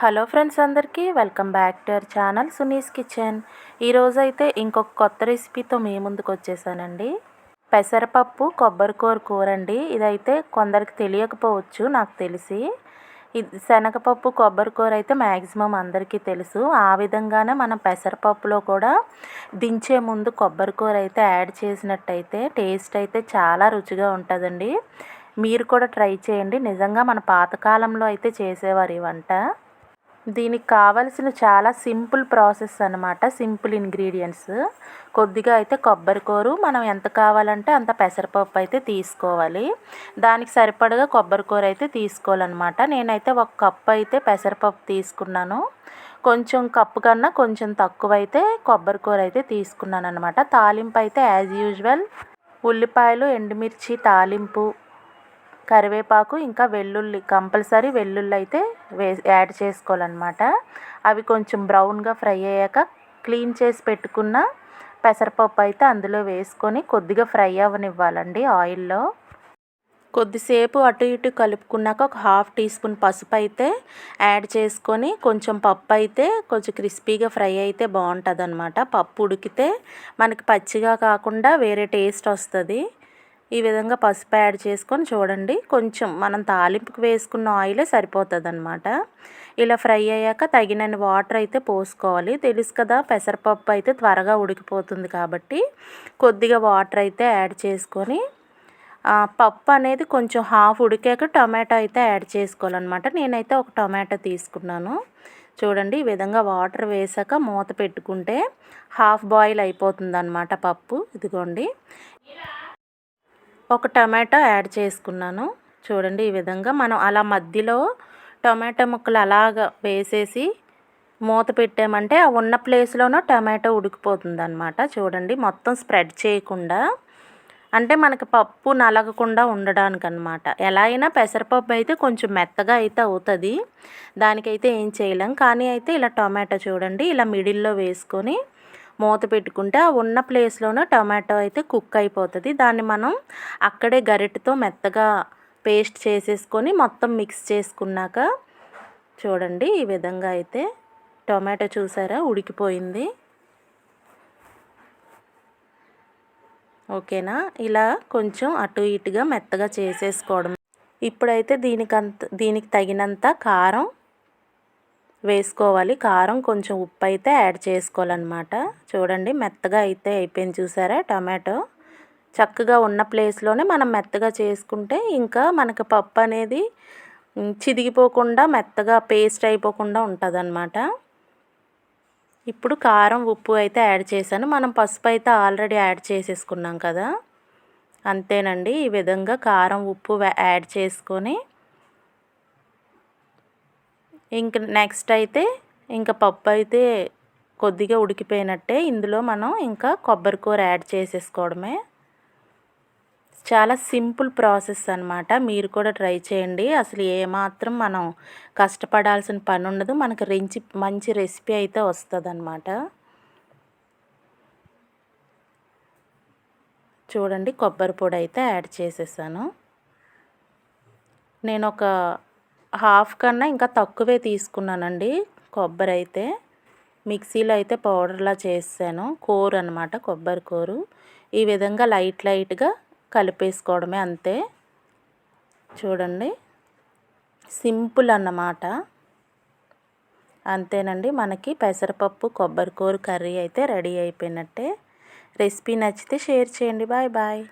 Hello friends అందరికీ welcome back to our channel Suni's kitchen. ఈరోజు అయితే ఇంకొక కొత్త రెసిపీతో మీ ముందుకు వచ్చేసానండి. పెసరపప్పు కొబ్బరికూర కూర అండి ఇదైతే కొందరికి తెలియకపోవచ్చు నాకు తెలిసి. ఇది శనగపప్పు కొబ్బరికూర అయితే మ్యాక్సిమం అందరికీ తెలుసు. ఆ విధంగానే మనం పెసరపప్పులో కూడా దించే ముందు కొబ్బరికూర అయితే యాడ్ చేసినట్టయితే టేస్ట్ అయితే చాలా రుచిగా ఉంటుందండి. మీరు కూడా ట్రై చేయండి. నిజంగా మన పాతకాలంలో అయితే చేసేవారు ఈ వంట. దీనికి కావలసిన చాలా సింపుల్ ప్రాసెస్ అనమాట సింపుల్ ఇంగ్రీడియంట్స్. కొద్దిగా అయితే కొబ్బరికూరు మనం ఎంత కావాలంటే అంత పెసరపప్పు అయితే తీసుకోవాలి. దానికి సరిపడగా కొబ్బరికూర అయితే తీసుకోవాలన్నమాట. నేనైతే ఒక కప్పు అయితే పెసరపప్పు తీసుకున్నాను. కొంచెం కప్పు కన్నా కొంచెం తక్కువ అయితే కొబ్బరికూర అయితే తీసుకున్నాను అనమాట తాలింపు అయితే యాజ్ యూజువల్ ఉల్లిపాయలు ఎండుమిర్చి తాలింపు. కరివేపాకు ఇంకా వెల్లుల్లి కంపల్సరీ వెల్లుల్లి అయితే వే యాడ్ చేసుకోవాలన్నమాట. అవి కొంచెం బ్రౌన్గా ఫ్రై అయ్యాక క్లీన్ చేసి పెట్టుకున్న పెసరపప్పు అయితే అందులో వేసుకొని కొద్దిగా ఫ్రై అవ్వనివ్వాలండి ఆయిల్లో. కొద్దిసేపు అటు ఇటు కలుపుకున్నాక ఒక హాఫ్ టీ స్పూన్ పసుపు అయితే యాడ్ చేసుకొని కొంచెం పప్పు అయితే కొంచెం క్రిస్పీగా ఫ్రై అయితే బాగుంటుంది అనమాట పప్పు ఉడికితే మనకి పచ్చిగా కాకుండా వేరే టేస్ట్ వస్తుంది. ఈ విధంగా పసుపు యాడ్ చేసుకొని చూడండి. కొంచెం మనం తాలింపుకి వేసుకున్న ఆయిలే సరిపోతుంది అనమాట ఇలా ఫ్రై అయ్యాక తగినన్ని వాటర్ అయితే పోసుకోవాలి. తెలుసు కదా పెసరపప్పు అయితే త్వరగా ఉడికిపోతుంది కాబట్టి కొద్దిగా వాటర్ అయితే యాడ్ చేసుకొని పప్పు అనేది కొంచెం హాఫ్ ఉడికాక టమాటో అయితే యాడ్ చేసుకోవాలన్నమాట. నేనైతే ఒక టమాటో తీసుకున్నాను. చూడండి ఈ విధంగా వాటర్ వేసాక మూత పెట్టుకుంటే హాఫ్ బాయిల్ అయిపోతుంది అనమాట పప్పు. ఇదిగోండి. ఒక టమాటో యాడ్ చేసుకున్నాను. చూడండి ఈ విధంగా మనం అలా మధ్యలో టమాటో ముక్కలు అలాగ వేసేసి మూత పెట్టామంటే ఆ ఉన్న ప్లేస్లోనూ టమాటో ఉడికిపోతుంది అనమాట చూడండి మొత్తం స్ప్రెడ్ చేయకుండా అంటే మనకి పప్పు నలగకుండా ఉండడానికి అనమాట ఎలా అయినా పెసరపప్పు అయితే కొంచెం మెత్తగా అయితే అవుతుంది. దానికైతే ఏం చేయలేం. కానీ అయితే ఇలా టమాటో చూడండి ఇలా మిడిల్లో వేసుకొని మూత పెట్టుకుంటే ఆ ఉన్న ప్లేస్లోనే టమాటో అయితే కుక్ అయిపోతుంది. దాన్ని మనం అక్కడే గరిటతో మెత్తగా పేస్ట్ చేసేసుకొని మొత్తం మిక్స్ చేసుకున్నాక చూడండి ఈ విధంగా అయితే టొమాటో చూసారా ఉడికిపోయింది. ఓకేనా? ఇలా కొంచెం అటు ఇటుగా మెత్తగా చేసేసుకోవడం. ఇప్పుడైతే దీనికి అంత దీనికి తగినంత కారం వేసుకోవాలి. కారం కొంచెం ఉప్పు అయితే యాడ్ చేసుకోవాలన్నమాట. చూడండి మెత్తగా అయితే అయిపోయింది చూసారా టమాటో. చక్కగా ఉన్న ప్లేస్లోనే మనం మెత్తగా చేసుకుంటే ఇంకా మనకు పప్పు అనేది చిదిగిపోకుండా మెత్తగా పేస్ట్ అయిపోకుండా ఉంటుంది ఇప్పుడు కారం ఉప్పు అయితే యాడ్ చేశాను. మనం పసుపు అయితే ఆల్రెడీ యాడ్ చేసేసుకున్నాం కదా. అంతేనండి. ఈ విధంగా కారం ఉప్పు యాడ్ చేసుకొని ఇంక నెక్స్ట్ అయితే ఇంకా పప్పు అయితే కొద్దిగా ఉడికిపోయినట్టే ఇందులో మనం ఇంకా కొబ్బరి కూర యాడ్ చేసేసుకోవడమే. చాలా సింపుల్ ప్రాసెస్ అనమాట మీరు కూడా ట్రై చేయండి. అసలు ఏమాత్రం మనం కష్టపడాల్సిన పని ఉండదు. మనకు రించి మంచి రెసిపీ అయితే వస్తుంది అనమాట చూడండి కొబ్బరి పొడి అయితే యాడ్ చేసేసాను. నేను ఒక హాఫ్ కన్నా ఇంకా తక్కువే తీసుకున్నానండి. కొబ్బరి అయితే మిక్సీలో అయితే పౌడర్లా చేసాను. కూర అనమాట కొబ్బరి కూరు. ఈ విధంగా లైట్ లైట్గా కలిపేసుకోవడమే అంతే. చూడండి. సింపుల్ అన్నమాట. అంతేనండి. మనకి పెసరపప్పు కొబ్బరి కూర కర్రీ అయితే రెడీ అయిపోయినట్టే. రెసిపీ నచ్చితే షేర్ చేయండి. Bye bye.